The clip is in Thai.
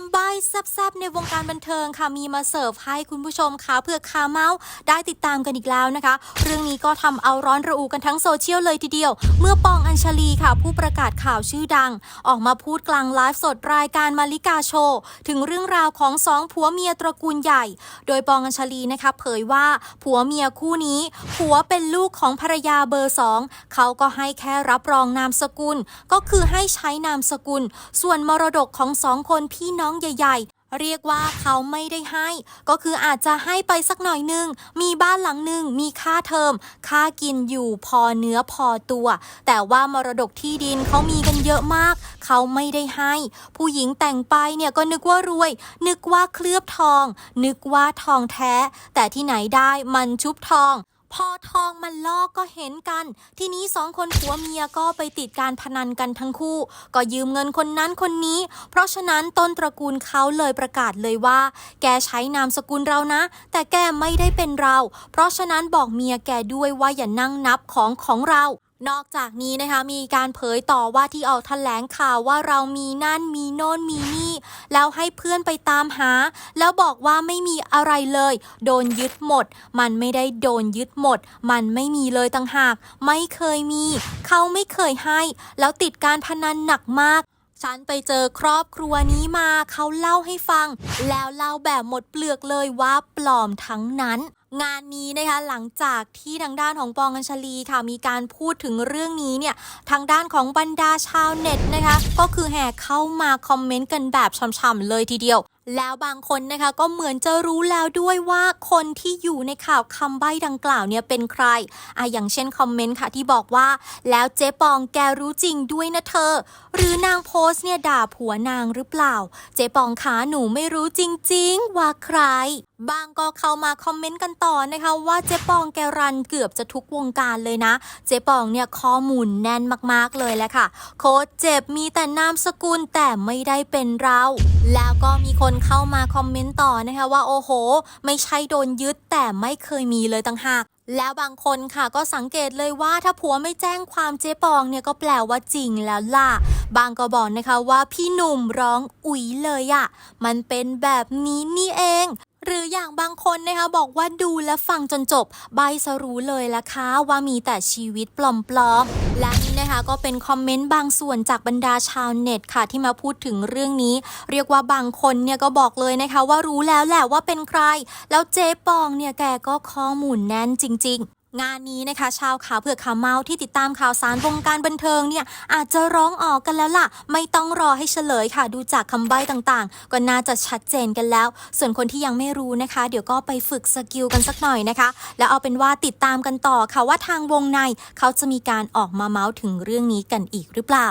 ำใบ้แซบๆในวงการบันเทิงค่ะมีมาเสิร์ฟให้คุณผู้ชมค่ะเพื่อคาเมาส์ได้ติดตามกันอีกแล้วนะคะ เรื่องนี้ก็ทำเอาร้อนระอุกันทั้งโซเชียลเลยทีเดียว เมื่อปองอัญชลีค่ะ ผู้ประกาศข่าวชื่อดัง ออกมาพูดกลางไลฟ์สดรายการมาริกาโชว์ถึงเรื่องราวของสองผัวเมียตระกูลใหญ่ โดยปองอัญชลีนะคะเผยว่าผัวเมียคู่นี้ผัวเป็นลูกของภรรยาเบอร์สองเขาก็ให้แค่รับรองนามสกุล ก็คือให้ใช้นามสกุล ส่วนมรดกของสองคนพี่น้องใหญ่ ๆ เรียกว่าเขาไม่ได้ให้ ก็คืออาจจะให้ไปสักหน่อยหนึง มีบ้านหลังหนึ่งมีค่าเทอม ค่ากินอยู่พอเนื้อพอตัว แต่ว่ามรดกที่ดินเขามีกันเยอะมาก เขาไม่ได้ให้ ผู้หญิงแต่งไปเนี่ยก็นึกว่ารวย นึกว่าเคลือบทอง นึกว่าทองแท้ แต่ที่ไหนได้มันชุบทอง พอทองมันลอกก็เห็นกัน ทีนี้สองคนผัวเมียก็ไปติดการพนันกันทั้งคู่ ก็ยืมเงินคนนั้นคนนี้ เพราะฉะนั้นต้นตระกูลเขาเลยประกาศเลยว่า แกใช้นามสกุลเรานะ แต่แกไม่ได้เป็นเรา เพราะฉะนั้นบอกเมียแกด้วยว่าอย่านั่งนับของของเรา นอกจากนี้นะคะมีการเผยต่อว่าที่ออกแถลงข่าวว่าเรามีนั่นมีโน่นมีนี่แล้วให้เพื่อนไปตามหา แล้วบอกว่าไม่มีอะไรเลย โดนยึดหมด มันไม่ได้โดนยึดหมด มันไม่มีเลยต่างหาก ไม่เคยมี เขาไม่เคยให้ แล้วติดการพนันหนักมาก ฉันไปเจอครอบครัวนี้มาเขาเล่าให้ฟัง แล้วเล่าแบบหมดเปลือกเลยว่าปลอมทั้งนั้นงานนี้นะคะหลังจากที่ทางด้านของปองอัญชลีค่ะมีการพูดถึงเรื่องนี้เนี่ยทางด้านของบรรดาชาวเน็ตนะคะ ก็คือแห่เข้ามาคอมเมนต์กันแบบช่ำๆเลยทีเดียว แล้วบางคนนะคะก็เหมือนจะรู้แล้วด้วยว่าคนที่อยู่ในข่าวคำใบ้ดังกล่าวเนี่ยเป็นใครอะอย่างเช่นคอมเมนต์ค่ะที่บอกว่า แล้วเจ๊ปองแกรู้จริงด้วยนะเธอ หรือนางโพสเนี่ยด่าผัวนางหรือเปล่า เจ๊ปองขาหนูไม่รู้จริง ๆ ว่าใคร บางก็เข้ามาคอมเมนต์กันต่อนะคะว่าเจ๊ปองแกรันเกือบจะทุกวงการเลยนะ เจ๊ปองเนี่ยข้อมูลแน่นมากๆเลยแหละค่ะ โคตรเจ็บมีแต่นามสกุลแต่ไม่ได้เป็นเรา แล้วก็มีคนเข้ามาคอมเมนต์ต่อนะคะว่าโอ้โห ไม่ใช่โดนยึดแต่ไม่เคยมีเลยต่างหากแล้วบางคนค่ะก็สังเกตเลยว่าถ้าผัวไม่แจ้งความเจ๊ปองเนี่ยก็แปลว่าจริงแล้วล่ะ บางก็บอกนะคะว่าพี่หนุ่มร้องอุ๊ยเลยอะมันเป็นแบบนี้นี่เอง หรืออย่างบางคนนะคะบอกว่าดูและฟังจนจบ ใบสรู้เลยละคะว่ามีแต่ชีวิตปลอมๆ และนี่นะคะก็เป็นคอมเมนต์บางส่วนจากบรรดาชาวเน็ตค่ะ ที่มาพูดถึงเรื่องนี้ เรียกว่าบางคนเนี่ยก็บอกเลยนะคะว่ารู้แล้วแหละว่าเป็นใคร แล้วเจ๊ปองเนี่ยแกก็ข้อมูลแน่นจริงๆ งานนี้นะคะ ชาวข่าวเผือกข่าวเมาที่ติดตามข่าวสารวงการบันเทิงเนี่ยอาจจะร้องออกกันแล้วล่ะ ไม่ต้องรอให้เฉลยค่ะ ดูจากคำใบ้ต่างๆ ก็น่าจะชัดเจนกันแล้ว ส่วนคนที่ยังไม่รู้นะคะ เดี๋ยวก็ไปฝึกสกิลกันสักหน่อยนะคะ แล้วเอาเป็นว่าติดตามกันต่อค่ะว่าทางวงในเขาจะมีการออกมาเมาส์ถึงเรื่องนี้กันอีกหรือเปล่า